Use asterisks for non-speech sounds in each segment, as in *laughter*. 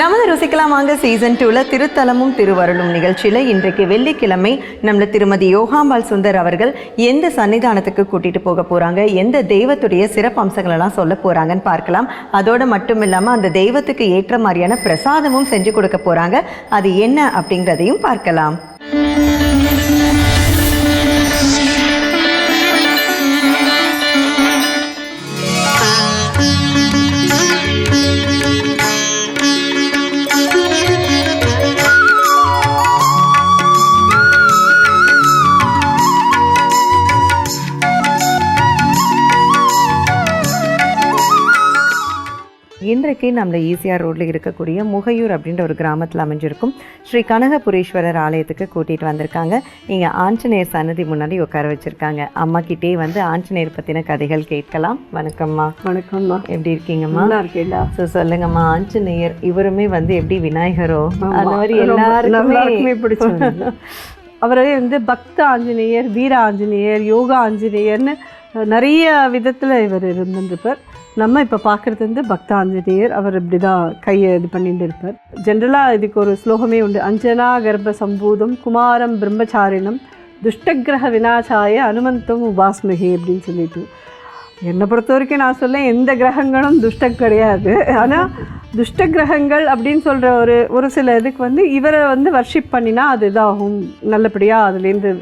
நமது ருசிக்கலாம் வாங்க சீசன் டூவில் திருத்தலமும் திருவருளும் நிகழ்ச்சியில் இன்றைக்கு வெள்ளிக்கிழமை நம்மள திருமதி யோகாம்பாள் சுந்தர் அவர்கள் எந்த சன்னிதானத்துக்கு கூட்டிட்டு போக போறாங்க எந்த தெய்வத்துடைய சிறப்பு அம்சங்களெல்லாம் சொல்ல போறாங்கன்னு பார்க்கலாம். அதோடு மட்டும் இல்லாமல் அந்த தெய்வத்துக்கு ஏற்ற மாதிரியான பிரசாதமும் செஞ்சு கொடுக்க போறாங்க. அது என்ன அப்படிங்கிறதையும் பார்க்கலாம். இன்றைக்கு நம்மள ஈசிஆர் ரோட்ல இருக்கக்கூடிய முகையூர் அப்படின்ற ஒரு கிராமத்தில் அமைஞ்சிருக்கும். ஸ்ரீ கனகபுரீஸ்வரர் ஆலயத்துக்கு கூட்டிட்டு வந்திருக்காங்க. இங்க ஆஞ்சநேயர் சன்னதி முன்னாடி உட்கார வச்சிருக்காங்க. அம்மா கிட்டே வந்து ஆஞ்சநேயர் பத்தின கதைகள் கேட்கலாம். வணக்கம்மா. வணக்கம்மா. எப்படி இருக்கீங்கம்மா? நல்லா இருக்கேன்டா. ஸோ சொல்லுங்கம்மா. ஆஞ்சநேயர் இவருமே வந்து எப்படி விநாயகரோ? அந்த மாதிரி எல்லாருக்குமே பிடிச்சது *laughs* அவரே வந்து பக்த ஆஞ்சநேயர் வீர ஆஞ்சநேயர் யோகா ஆஞ்சநேயர்னு நிறைய விதத்தில் இவர் இருந்திருப்பார். நம்ம இப்போ பார்க்குறது வந்து பக்த ஆஞ்சநேயர் அவர் இப்படி தான் கையை இது பண்ணிட்டு இருப்பார். ஜென்ரலாக இதுக்கு ஒரு ஸ்லோகமே உண்டு. அஞ்சனா கர்ப்ப சம்பூதம் குமாரம் பிரம்மச்சாரினம் துஷ்டகிரக விநாசாய அனுமந்தம் உபாஸ்மகி அப்படின்னு சொல்லிட்டு. என்னை பொறுத்த வரைக்கும் நான் சொல்ல எந்த கிரகங்களும் துஷ்டம் கிடையாது. ஆனால் துஷ்ட கிரகங்கள் அப்படின்னு சொல்கிற ஒரு ஒரு சில இதுக்கு வந்து இவரை வந்து வர்ஷிப் பண்ணினா அது இதாகும். நல்லபடியாக அதுலேருந்து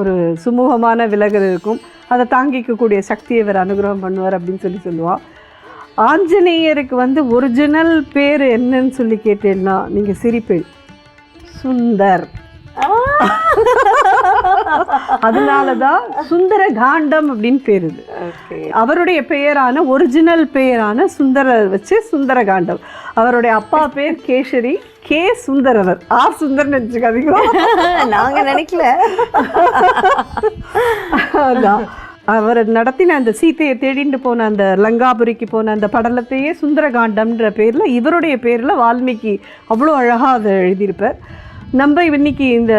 ஒரு சுமூகமான விலகல் இருக்கும். அதை தாங்கிக்கக்கூடிய சக்தி இவர் அனுகிரகம் பண்ணுவார் அப்படின்னு சொல்லி சொல்லுவாள் ஆஞ்சநேயருக்கு வந்து ஒரிஜினல் பேர் என்னன்னு சொல்லி கேட்டேன்னா நீங்கள் சிரிப்பேன் சுந்தர். அதனால தான் சுந்தர காண்டம் அப்படின்னு பேர் இது. அவருடைய பெயரான ஒரிஜினல் பெயரான சுந்தரர் வச்சு சுந்தர காண்டம் அவருடைய அப்பா பேர் கேசரி கே சுந்தரவர் ஆர் சுந்தர்னு வச்சுக்காதீங்க நாங்க நினைக்கல. அதான். அவர் நடத்தின அந்த சீத்தையை தேடிண்டு போன அந்த லங்காபுரிக்கு போன அந்த படலத்தையே சுந்தரகாண்டம்ன்ற பேரில் இவருடைய பேரில் வால்மீகி அவ்வளோ அழகாக அதை எழுதியிருப்பார். நம்ம இன்னைக்கு இந்த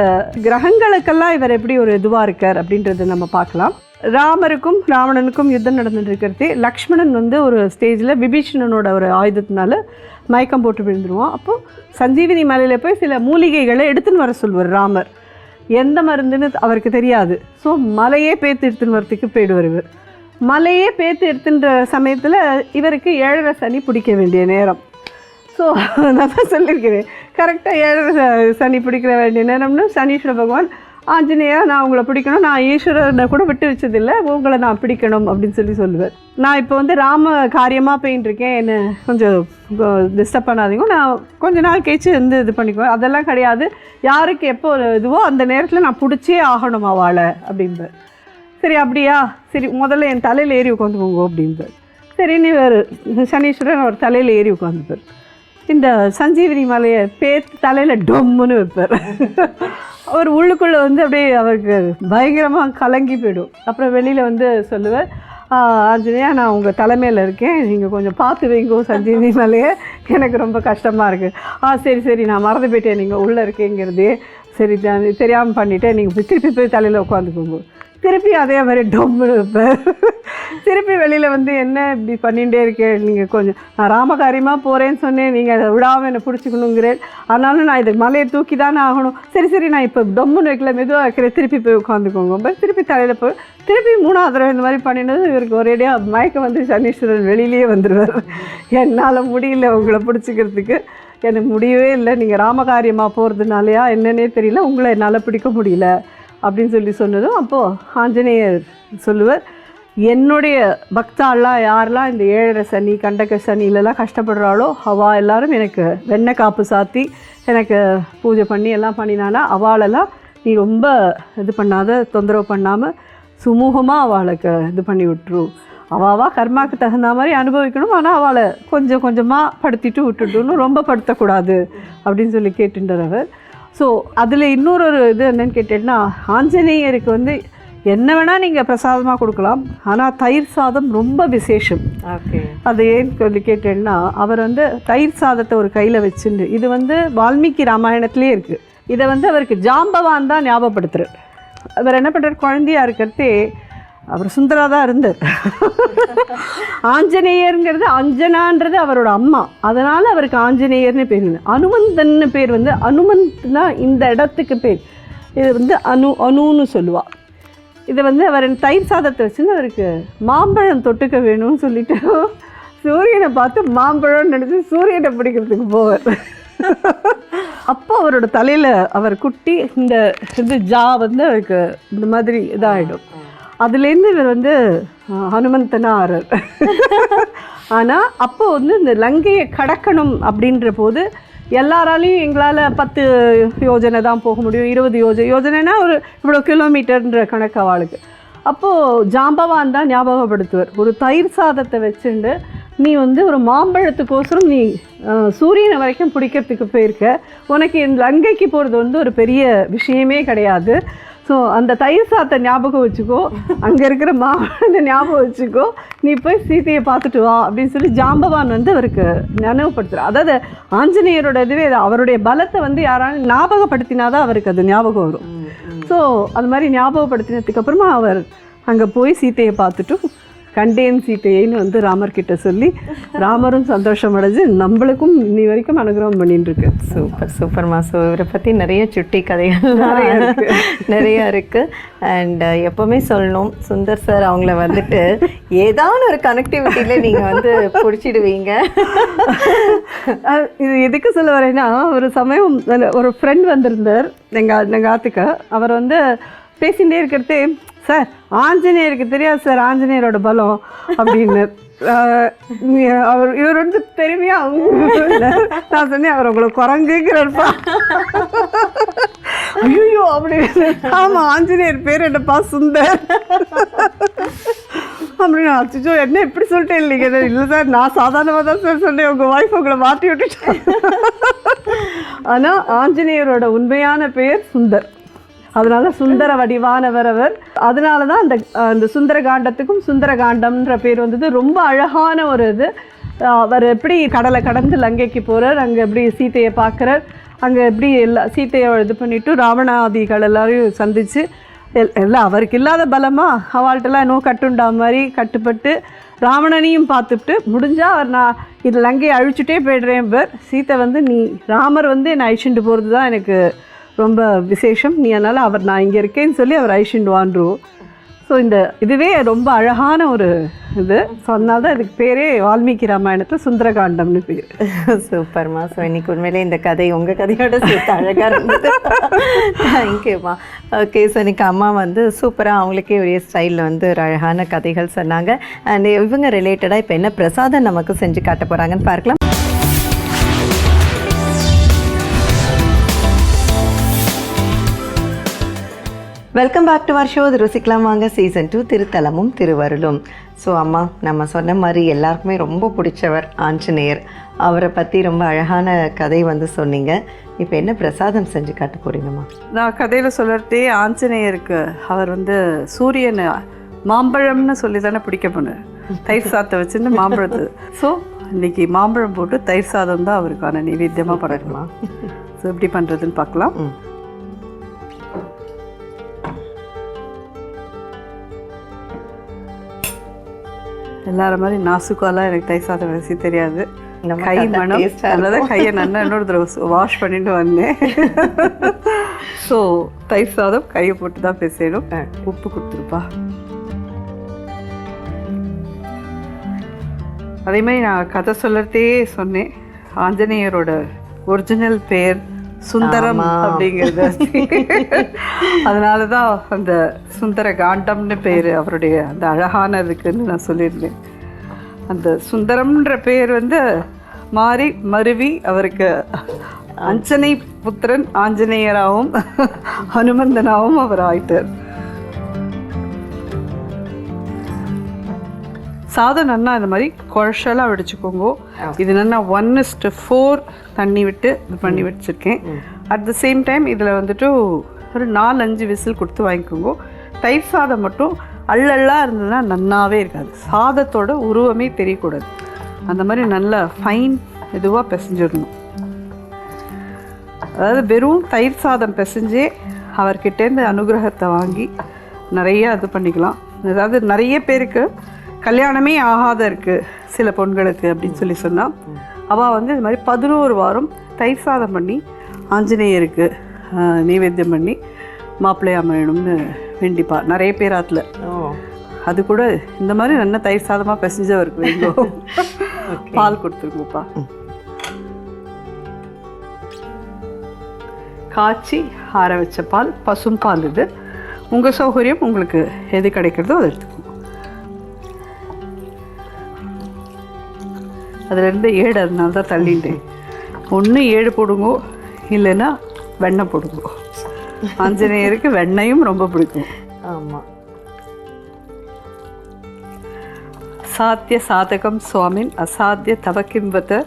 கிரகங்களுக்கெல்லாம் இவர் எப்படி ஒரு இதுவாக இருக்கார் அப்படின்றத நம்ம பார்க்கலாம். ராமருக்கும் ராவணனுக்கும் யுத்தம் நடந்துட்டு இருக்கிறதே லக்ஷ்மணன் வந்து ஒரு ஸ்டேஜில் விபீஷணனோட ஒரு ஆயுதத்தினால மயக்கம் போட்டு விழுந்துருவான். அப்போது சஞ்சீவினி மலையில் போய் சில மூலிகைகளை எடுத்துன்னு வர சொல்வார் ராமர். எந்த மருந்துன்னு அவருக்கு தெரியாது. ஸோ மலையே பேத்து எடுத்துன்னு வரத்துக்கு போயிடுவார் இவர் மலையே பேத்து எடுத்துன்ற சமயத்தில் இவருக்கு ஏழரை சனி பிடிக்க வேண்டிய நேரம். ஸோ நான் தான் சொல்லியிருக்கிறேன். கரெக்டாக ஏழரை சனி பிடிக்கிற வேண்டிய நேரம்னு சனீஸ்வர பகவான் ஆஞ்சநேயா நான் உங்களை பிடிக்கணும். நான் ஈஸ்வரனை கூட விட்டு வச்சதில்லை. உங்களை நான் பிடிக்கணும் அப்படின்னு சொல்லி சொல்லுவேன் நான் இப்போ வந்து ராம காரியமாக போயின்ட்டுருக்கேன் என்னை கொஞ்சம் டிஸ்டர்ப் பண்ணாதீங்க. நான் கொஞ்ச நாள் கழிச்சு வந்து இது பண்ணிக்குவேன். அதெல்லாம் கிடையாது. யாருக்கு எப்போ ஒரு இதுவோ அந்த நேரத்தில் நான் பிடிச்சே ஆகணும் அவளை அப்படின்பார் சரி அப்படியா? சரி முதல்ல என் தலையில் ஏறி உட்காந்துக்கோங்க அப்படின்பார் சரின்னு இவர் சனீஸ்வரன் அவர் தலையில் ஏறி உட்காந்துப்பார். இந்த சஞ்சீவினி மலையை பேத்து தலையில் டொம்முன்னு வைப்பார். அவர் உள்ளுக்குள்ளே வந்து அப்படியே அவருக்கு பயங்கரமாக கலங்கி போயிடும். அப்புறம் வெளியில் வந்து சொல்லுவார் "ஆ, ஆஞ்சநேயா நான் உங்கள் தலைமையில் இருக்கேன். நீங்கள் கொஞ்சம் பார்த்து வைங்கோ சஞ்சீவினி மலையை. எனக்கு ரொம்ப கஷ்டமாக இருக்குது ஆ சரி சரி நான் மறந்து போயிட்டேன். நீங்கள் உள்ளே இருக்கேங்கிறது சரி தெரியாமல் பண்ணிட்டேன். நீங்கள் திருப்பி போய் தலையில் உட்காந்துக்கோங்க. திருப்பி அதே மாதிரி டொம்முன்னு வைப்பேன் திருப்பி வெளியில் வந்து என்ன இப்படி பண்ணிகிட்டே இருக்கேன் நீங்கள் கொஞ்சம் நான் ராமகாரியமாக போகிறேன்னு சொன்னேன். நீங்கள் அதை விடாமல் என்னை பிடிச்சிக்கணுங்கிறேன். ஆனாலும் நான் இது மலையை தூக்கி தானே ஆகணும். சரி சரி நான் இப்போ டொம்முன்னு வைக்கல மெதுவாக வைக்கிறேன். திருப்பி போய் உட்காந்துக்கோங்க. பட் திருப்பி தலையில் போய் திருப்பி மூணாவது தடவை இந்த மாதிரி பண்ணினது இவருக்கு ஒரேடியாக மயக்கம் வந்து சனீஸ்வரன் வெளியிலேயே வந்துடுவார் என்னால் முடியல உங்களை பிடிச்சிக்கிறதுக்கு. எனக்கு முடியவே இல்லை. நீங்கள் ராமகாரியமாக போகிறதுனாலையா என்னன்னே தெரியல. உங்களை என்னால் பிடிக்க முடியல அப்படின்னு சொல்லி சொன்னதும் அப்போது ஆஞ்சநேயர் சொல்லுவார் என்னுடைய பக்தாலாம் யாரெல்லாம் இந்த ஏழரை சனி கண்டக சனிலெலாம் கஷ்டப்படுறாளோ அவா எல்லாரும் எனக்கு வெண்ணெய் காப்பு சாத்தி எனக்கு பூஜை பண்ணி எல்லாம் பண்ணினானா அவளெல்லாம் நீ ரொம்ப இது பண்ணாத தொந்தரவு பண்ணாமல் சுமூகமாக அவளுக்கு இது பண்ணி விட்டுரு. அவாவா கர்மாவுக்கு தகுந்த மாதிரி அனுபவிக்கணும் ஆனால் அவளை கொஞ்சம் கொஞ்சமாக படுத்திட்டு விட்டுட்டுன்னு ரொம்ப படுத்தக்கூடாது அப்படின்னு சொல்லி கேட்டுன்றவர் ஸோ அதில் இன்னொரு ஒரு இது என்னென்னு கேட்டேன்னா ஆஞ்சநேயருக்கு வந்து என்ன வேணால் நீங்கள் பிரசாதமாக கொடுக்கலாம். ஆனால் தயிர் சாதம் ரொம்ப விசேஷம். அது ஏன்னு சொல்லி கேட்டேன்னா அவர் வந்து தயிர் சாதத்தை ஒரு கையில் வச்சுண்டு இது வந்து வால்மீகி ராமாயணத்துலேயே இருக்குது இதை வந்து அவருக்கு ஜாம்பவான் தான் ஞாபகப்படுத்துறார். அவர் என்ன பண்ணுறார் குழந்தையா இருக்கிறதே அவர் சுந்தரா தான் இருந்தார். ஆஞ்சநேயருங்கிறது அஞ்சனான்றது அவரோட அம்மா. அதனால் அவருக்கு ஆஞ்சநேயர்னு பேர் அனுமந்தன்னு பேர் வந்து அனுமந்த்னா இந்த இடத்துக்கு பேர். இது வந்து அனு அனுன்னு சொல்லுவா. இதை வந்து அவர் தயிர் சாதத்தை வச்சுன்னு அவருக்கு மாம்பழம் தொட்டுக்க வேணும்னு சொல்லிட்டு சூரியனை பார்த்து மாம்பழம்னு நினச்சி சூரியனை பிடிக்கிறதுக்கு போவார். அப்போ அவரோட தலையில் அவர் குட்டி இந்த இது ஜா வந்து அவருக்கு இந்த மாதிரி இதாகிடும் அதுலேருந்து இவர் வந்து ஹனுமந்தனாக ஆறார். ஆனால் அப்போ வந்து இந்த லங்கையை கடக்கணும் அப்படின்ற போது எல்லாராலையும் எங்களால் பத்து யோஜனை தான் போக முடியும் இருபது யோஜனை யோஜனைனா ஒரு இவ்வளோ கிலோமீட்டர்ன்ற கணக்கு அவளுக்கு. அப்போது ஜாம்பவான் தான் ஞாபகப்படுத்துவார். ஒரு தயிர் சாதத்தை வச்சுண்டு நீ வந்து ஒரு மாம்பழத்துக்கோசரம் நீ சூரியனை வரைக்கும் பிடிக்கிறதுக்கு போயிருக்க. உனக்கு இந்த லங்கைக்கு போகிறது வந்து ஒரு பெரிய விஷயமே கிடையாது. ஸோ அந்த தயிர் சாதத்தை ஞாபகம் வச்சுக்கோ. அங்கே இருக்கிற மாம்பழத்தை ஞாபகம் வச்சுக்கோ. நீ போய் சீதையை பார்த்துட்டு வா அப்படின்னு சொல்லி ஜாம்பவான் வந்து அவருக்கு நினைவுபடுத்துகிறார் அதாவது ஆஞ்சநேயரோட இதுவே இது. அவருடைய பலத்தை வந்து யாராலும் ஞாபகப்படுத்தினாதான் அவருக்கு அது ஞாபகம் வரும். ஸோ அது மாதிரி ஞாபகப்படுத்தினதுக்கு அப்புறமா அவர் அங்கே போய் சீதையை பார்த்துட்டு கண்டேன் சீதையைன்னு வந்து ராமர் கிட்ட சொல்லி ராமரும் சந்தோஷம் அடைஞ்சு நம்மளுக்கும் இன்னி வரைக்கும் அனுகிரகம் பண்ணிட்டு இருக்கு சூப்பர் சூப்பர்மா ஸோ இவரை பற்றி நிறைய சுட்டி கதைகள் நிறைய இருக்கு. நிறைய இருக்கு. அண்ட் எப்பவுமே சொல்லணும் சுந்தர் சார் அவங்கள வந்துட்டு ஏதாவது ஒரு கனெக்டிவிட்டியில நீங்க வந்து பிடிச்சிடுவீங்க. இது எதுக்கு சொல்ல வரேன்னா ஒரு சமயம் ஒரு ஃப்ரெண்ட் வந்திருந்தார் எங்கள் எங்கள் ஆத்துக்கு. அவர் வந்து பேசிகிட்டே இருக்கிறதே சார் ஆஞ்சநேயருக்கு தெரியாது சார் ஆஞ்சநேயரோட பலம் அப்படின்னு. *laughs* அவர் இவர் வந்து பெருமையா நான் சொன்னேன் அவர் உங்களை குரங்குங்கிறப்பா ஐயோ அப்படின்னு ஆமாம் ஆஞ்சநேயர் பேர் என்னப்பா சுந்தர். அப்படின்னு அச்சோ என்ன இப்படி சொல்லிட்டேன்? இல்லைங்க இல்லை சார் நான் சாதாரணமாக தான் சார் சொன்னேன் உங்கள் ஒய்ஃப் உங்களை மாற்றி விட்டுட்டேன். ஆனால் ஆஞ்சநேயரோட உண்மையான பெயர் சுந்தர். அதனால சுந்தர வடிவானவர் அவர் அதனால தான் அந்த அந்த சுந்தர காண்டத்துக்கும் சுந்தர காண்டம்ன்ற பேர் வந்தது. ரொம்ப அழகான ஒரு இது. அவர் எப்படி கடலை கடந்து லங்கைக்கு போகிறார் அங்கே எப்படி சீதையை பார்க்குறார் அங்கே எப்படி எல்லா சீதையை இது பண்ணிவிட்டு ராவணாதிகள் எல்லாரையும் சந்தித்து எல் எல்லாம் அவருக்கு இல்லாத பலமாக அவள்கிட்டலாம் இன்னும் கட்டுண்டா மாதிரி கட்டுப்பட்டு ராவணனையும் பார்த்துட்டு முடிஞ்சால் அவர் நான் இது லங்கையை அழிச்சுட்டே போய்டுறேன் பேர் சீத்தை வந்து நீ ராமர் வந்து என்னை அழிச்சுட்டு போகிறது தான் எனக்கு ரொம்ப விசேஷம். நீ அதனால் அவர் நான் இங்கே இருக்கேன்னு சொல்லி அவர் அழிச்சுண்டு ஸோ இந்த இதுவே ரொம்ப அழகான ஒரு இது. ஸோ அதனால தான் இதுக்கு பேரே வால்மீகி ராமாயணத்தில் சுந்தரகாண்டம்னு பேர். சூப்பர்மா ஸோ இன்னைக்கு உண்மையிலே இந்த கதை உங்கள் கதையோட சேர்த்து அழகாக இருந்தது. தேங்க்யூமா ஓகே ஸோ இன்னைக்கு அம்மா வந்து சூப்பராக அவங்களுக்கே ஒரே ஸ்டைலில் வந்து ஒரு அழகான கதைகள் சொன்னாங்க. அண்ட் இவங்க ரிலேட்டடாக இப்போ என்ன பிரசாதம் நமக்கு செஞ்சு காட்ட போகிறாங்கன்னு பார்க்கலாம். Welcome back to our show இது ருசிக்கலாம் வாங்க சீசன் டூ திருத்தலமும் திருவருளும் ஸோ அம்மா நம்ம சொன்ன மாதிரி எல்லாருக்குமே ரொம்ப பிடிச்சவர் ஆஞ்சநேயர். அவரை பற்றி ரொம்ப அழகான கதை வந்து சொன்னீங்க. இப்போ என்ன பிரசாதம் செஞ்சு காட்ட போறீங்கம்மா நான் கதையில் சொல்கிறதே ஆஞ்சநேயருக்கு. அவர் வந்து சூரியனை மாம்பழம்னு சொல்லி தானே பிடிக்க போனார். தயிர் சாதத்தை வச்சுட்டு மாம்பழத்து. ஸோ இன்னைக்கு மாம்பழம் போட்டு தயிர் சாதம் தான் அவருக்கான நைவேத்தியமாக பண்ணணுமா ஸோ எப்படி பண்ணுறதுன்னு பார்க்கலாம். எல்லார மாதிரி நாசுக்காலாம் எனக்கு தயிர் சாதம் வச்சு தெரியாது. கை மனம் அதனால கையை நல்லா இன்னொரு தடவை வாஷ் பண்ணிட்டு வந்தேன். *laughs* ஸோ தயிர் சாதம் கையை போட்டு தான் பேசணும் உப்பு கொடுத்துருப்பா. அதே மாதிரி நான் கதை சொல்லறதே சொன்னேன். ஆஞ்சநேயரோட ஒரிஜினல் பேர் சுந்தரம் அப்படிங்கிறது. அதனால தான் அந்த சுந்தர காண்டம்னு பேர் அவருடைய அந்த அழகானதுக்குன்னு நான் சொல்லியிருந்தேன். அந்த சுந்தரம்ன்ற பேர் வந்து மாறி மருவி அவருக்கு அஞ்சனை புத்திரன் ஆஞ்சநேயராகவும் ஹனுமந்தனாகவும் அவர் ஆயிட்டார். சாதம் நல்லா இந்த மாதிரி குழச்சலாக வடிச்சுக்கோங்க. இது நல்லா ஒன் இஸ்ட்டு ஃபோர் தண்ணி விட்டு இது பண்ணி வச்சுருக்கேன் அட் த சேம் டைம் இதில் வந்துட்டு ஒரு நாலு அஞ்சு விசில் கொடுத்து வாங்கிக்கோங்க. தயிர் சாதம் மட்டும் அள்ளல்லா இருந்ததுன்னா நன்னாவே இருக்காது. சாதத்தோட உருவமே தெரியக்கூடாது. அந்த மாதிரி நல்லா ஃபைன் இதுவாக பிசைஞ்சிடணும். அதாவது வெறும் தயிர் சாதம் பிசைஞ்சே அவர்கிட்டேருந்து அனுகிரகத்தை வாங்கி நிறைய இது பண்ணிக்கலாம். அதாவது நிறைய பேருக்கு கல்யாணமே ஆகாத இருக்கு சில பொண்களுக்கு அப்படின்னு சொல்லி சொன்னா. அவள் வந்து இது மாதிரி பதினோரு வாரம் தயிர் சாதம் பண்ணி ஆஞ்சநேயருக்கு நைவேத்தியம் பண்ணி மாப்பிள்ளை அமையணும்னு வேண்டிப்பா. நிறைய பேர் ஓ. அது கூட இந்த மாதிரி நல்ல தயிர் சாதமாக பிசைஞ்சவருக்கு வேங்கோ *laughs* பால் கொடுத்துருங்கப்பா. காய்ச்சி ஆற வச்ச பால் பசும் பால் இது. உங்கள் சௌகரியம் உங்களுக்கு எது கிடைக்கிறதோ அதை எடுத்துக்கோங்க அதுலேருந்து ஏடு அதனால தான் தள்ளிட்டேன். ஒன்று ஏழு போடுங்கோ இல்லைன்னா வெண்ணெய் போடுங்கோ. ஆஞ்சநேயருக்கு வெண்ணையும் ரொம்ப பிடிக்கும். ஆமாம் சாத்திய சாதகம் சுவாமின் அசாத்திய தவக்கிம்பத்த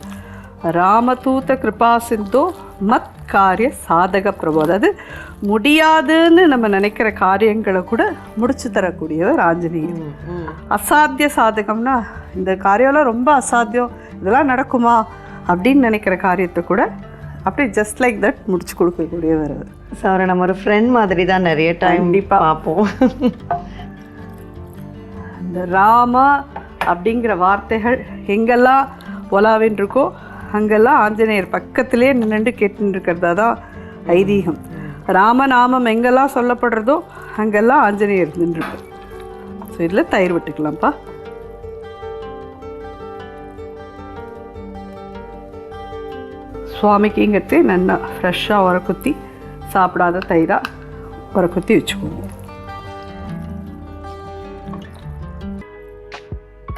ராமதூத கிருபா சிந்தோ மத் காரிய சாதக பிரபு. அதாவது முடியாதுன்னு நம்ம நினைக்கிற காரியங்களை கூட முடிச்சு தரக்கூடியவர் ஆஞ்சநேயர். அசாத்திய சாதகம்னா இந்த காரியம்லாம் ரொம்ப அசாத்தியம். இதெல்லாம் நடக்குமா அப்படின்னு நினைக்கிற காரியத்தை கூட அப்படியே ஜஸ்ட் லைக் தட் முடிச்சு கொடுக்கக்கூடியவர் அவர் ஸோ அவரை நம்ம ஒரு ஃப்ரெண்ட் மாதிரி தான் நிறைய டைம். பார்ப்போம். இந்த ராமா அப்படிங்கிற வார்த்தைகள் எங்கெல்லாம் ஒலாவின் இருக்கோ அங்கெல்லாம் ஆஞ்சநேயர் பக்கத்திலே நின்றுட்டு கேட்டுன்னு இருக்கிறதா தான் ஐதீகம். ராமநாமம் எங்கெல்லாம் சொல்லப்படுறதோ அங்கெல்லாம் ஆஞ்சநேயர் நின்றுருக்கு ஸோ இதில் தயிர் விட்டுக்கலாம்ப்பா. சுவாமிக்குங்கிறது நல்லா ஃப்ரெஷ்ஷாக உர குத்தி சாப்பிடாத தயிராக உர குத்தி வச்சுக்கோங்க.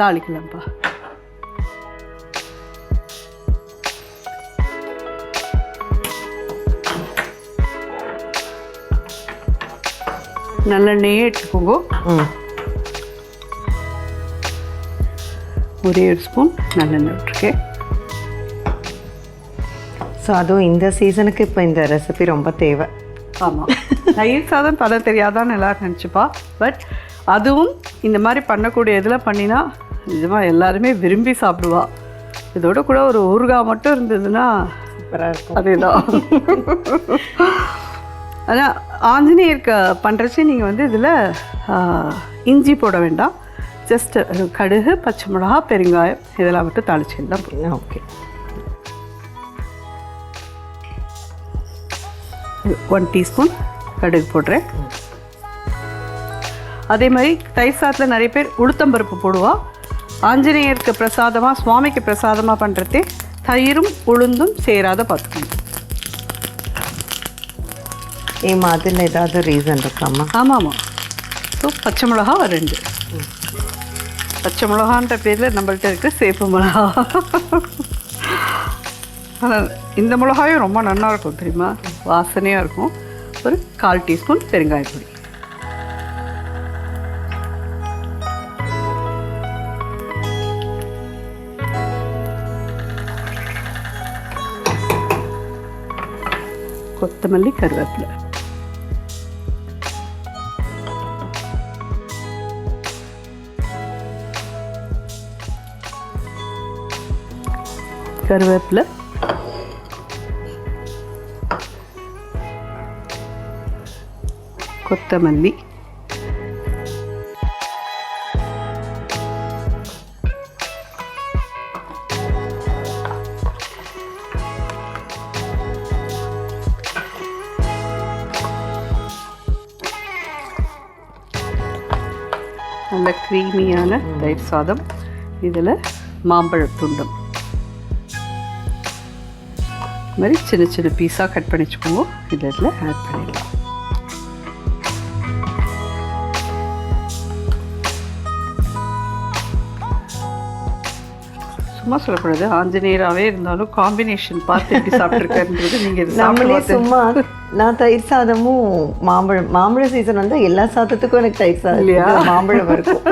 தாளிக்கலாம்ப்பா. நல்லெண்ணெயே எடுத்துக்கோங்க. ஒரே ஒரு ஸ்பூன் நல்லெண்ணெய் விட்டுருக்கேன். ஸோ அதுவும் இந்த சீசனுக்கு இப்போ இந்த ரெசிபி ரொம்ப தேவை. ஆமாம் தயிர் சாதம் பண்ண தெரியாதான்னு எல்லாரும் நினச்சிப்பா. பட் அதுவும் இந்த மாதிரி பண்ணக்கூடிய இதில் பண்ணினா நிஜமாக எல்லாருமே விரும்பி சாப்பிடுவா. இதோட கூட ஒரு ஊறுகாய் மட்டும் இருந்ததுன்னா அதேதான். ஆனால் ஆஞ்சநேயருக்கு பண்ணுறச்சு நீங்கள் வந்து இதில் இஞ்சி போட வேண்டாம். ஜஸ்ட் கடுகு பச்சை மிளகா பெருங்காயம் இதெல்லாம் மட்டும் தாளிச்சிருந்தா ஓகே. ஒன் டீஸ்பூன் கடுகு போடுறேன். அதே மாதிரி தயிர் சாதத்தில் நிறைய பேர் உளுத்தம்பருப்பு போடுவா ஆஞ்சநேயருக்கு பிரசாதமாக சுவாமிக்கு பிரசாதமாக பண்ணுறதே தயிரும் உளுந்தும் சேராத பார்த்துக்கணும் ஏமா அதில் ஏதாவது ரீசன் இருக்காம்மா? ஆமாம் ஆமாம் ஸோ பச்சை மிளகா ரெண்டு. பச்சை மிளகான்ற பேரில் நம்மள்ட்ட இருக்க சேப்பு மிளகா. இந்த மிளகாயும் ரொம்ப நல்லா இருக்கும் தெரியுமா? வாசனையாக இருக்கும். ஒரு கால் டீஸ்பூன் பெருங்காயப்பொடி கொத்தமல்லி கருவேப்பிலை. கருவேப்பிலை கொத்தமல்லி. நல்ல க்ரீமியான தயிர் சாதம். இதில் மாம்பழத் துண்டம். மாதிரி சின்ன சின்ன பீஸாக கட் பண்ணிச்சுக்கோங்க. இதில் ஆட் பண்ணிடலாம். சும்மா சொல்லக்கூடாது. ஆஞ்சநேயராகவே இருந்தாலும் காம்பினேஷன் பார்த்து எப்படி சாப்பிட்ருக்காருன்றது நீங்கள் நம்மளே சும்மா நான் தயிர் சாதமும் மாம்பழம் மாம்பழ சீசன் வந்து எல்லா சாதத்துக்கும் எனக்கு தயிர் சாதம் இல்லையா? மாம்பழம் இருக்கும்.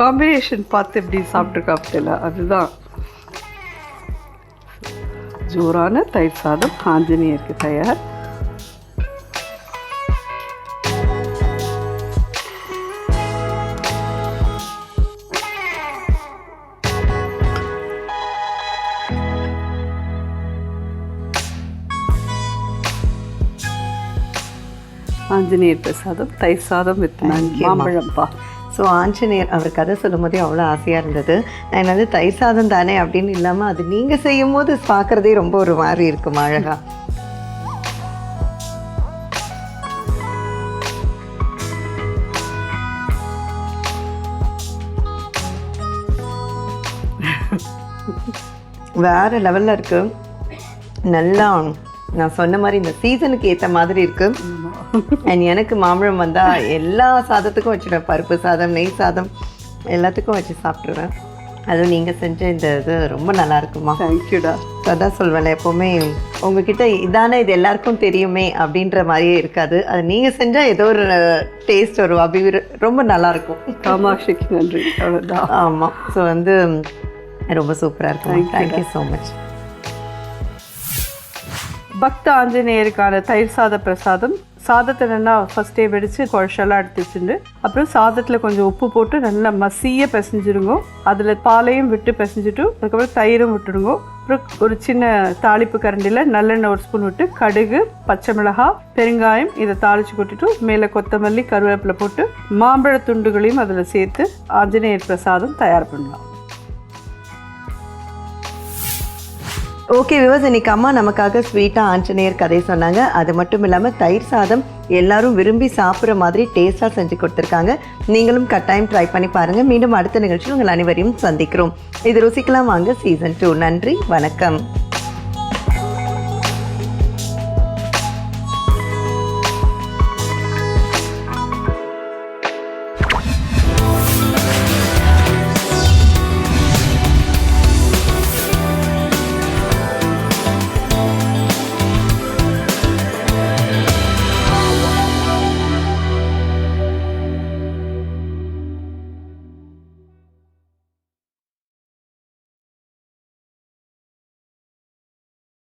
காம்பினேஷன் பார்த்து எப்படி சாப்பிட்ருக்காப்தில்ல அதுதான். ஜோரான தயிர் சாதம் ஆஞ்சநேயருக்கு தயார். ஆஞ்சநேயர் பிரசாதம் தயிர் சாதம் வித் மாம்பழம்ப்பா ஸோ ஆஞ்சநேயர் அவர் கதை சொல்லும் போதே அவ்வளோ ஆசையாக இருந்தது. நான் வந்து தயிர் சாதம் தானே அப்படின்னு இல்லாமல் அது நீங்கள் செய்யும் போது பார்க்குறதே ரொம்ப ஒரு மாதிரி இருக்கும் அழகா? வேற லெவலில் இருக்கு. நல்லா நான் சொன்ன மாதிரி இந்த சீசனுக்கு ஏற்ற மாதிரி இருக்கு. அண்ட் எனக்கு மாம்பழம் வந்தால் எல்லா சாதத்துக்கும் வச்சுடுவேன். பருப்பு சாதம் நெய் சாதம் எல்லாத்துக்கும் வச்சு சாப்பிட்ருவேன் அதுவும் நீங்கள் செஞ்ச இந்த இது ரொம்ப நல்லா இருக்குமா? தேங்க்யூடா அதான் சொல்வேன் எப்போவுமே உங்ககிட்ட இதானே இது எல்லாருக்கும் தெரியுமே அப்படின்ற மாதிரியே இருக்காது. அது நீங்கள் செஞ்சால் ஏதோ ஒரு டேஸ்ட் வரும். அபி ரொம்ப நல்லா இருக்கும். காமாட்சிக்கு நன்றி. அவ்வளோதான் ஆமாம் ஸோ வந்து ரொம்ப சூப்பராக இருக்கும்? தேங்க்யூ ஸோ மச் பக்த ஆஞ்சநேயருக்கான தயிர் சாத பிரசாதம் சாதத்தை நல்லா ஃபஸ்ட்டே வெடித்து குழச்செல்லாம் எடுத்து வச்சுட்டு அப்புறம் சாதத்தில் கொஞ்சம் உப்பு போட்டு நல்லா மசிய பிசைஞ்சிருங்க அதில் பாலையும் விட்டு பிசைஞ்சிட்டு அதுக்கப்புறம் தயிரும் விட்டுடுங்க. அப்புறம் ஒரு சின்ன தாளிப்பு கரண்டியில் நல்லெண்ணெய் ஒரு ஸ்பூன் விட்டு கடுகு பச்சை மிளகாய் பெருங்காயம் இதை தாளித்து கொட்டிட்டு மேலே கொத்தமல்லி கருவேப்பிலை போட்டு மாம்பழ துண்டுகளையும் அதில் சேர்த்து ஆஞ்சநேயர் பிரசாதம் தயார் பண்ணலாம். ஓகே விவாஸ் இன்னைக்கு அம்மா நமக்காக ஸ்வீட்டாக ஆஞ்சநேயர் கதை சொன்னாங்க. அது மட்டும் இல்லாமல் தயிர் சாதம் எல்லாரும் விரும்பி சாப்பிட்ற மாதிரி டேஸ்ட்டாக செஞ்சு கொடுத்துருக்காங்க. நீங்களும் கட்டாயம் ட்ரை பண்ணி பாருங்கள் மீண்டும் அடுத்த நிகழ்ச்சியில் உங்கள் அனைவரையும் சந்திக்கிறோம். இது ருசிக்கலாம் வாங்க சீசன் டூ நன்றி வணக்கம்.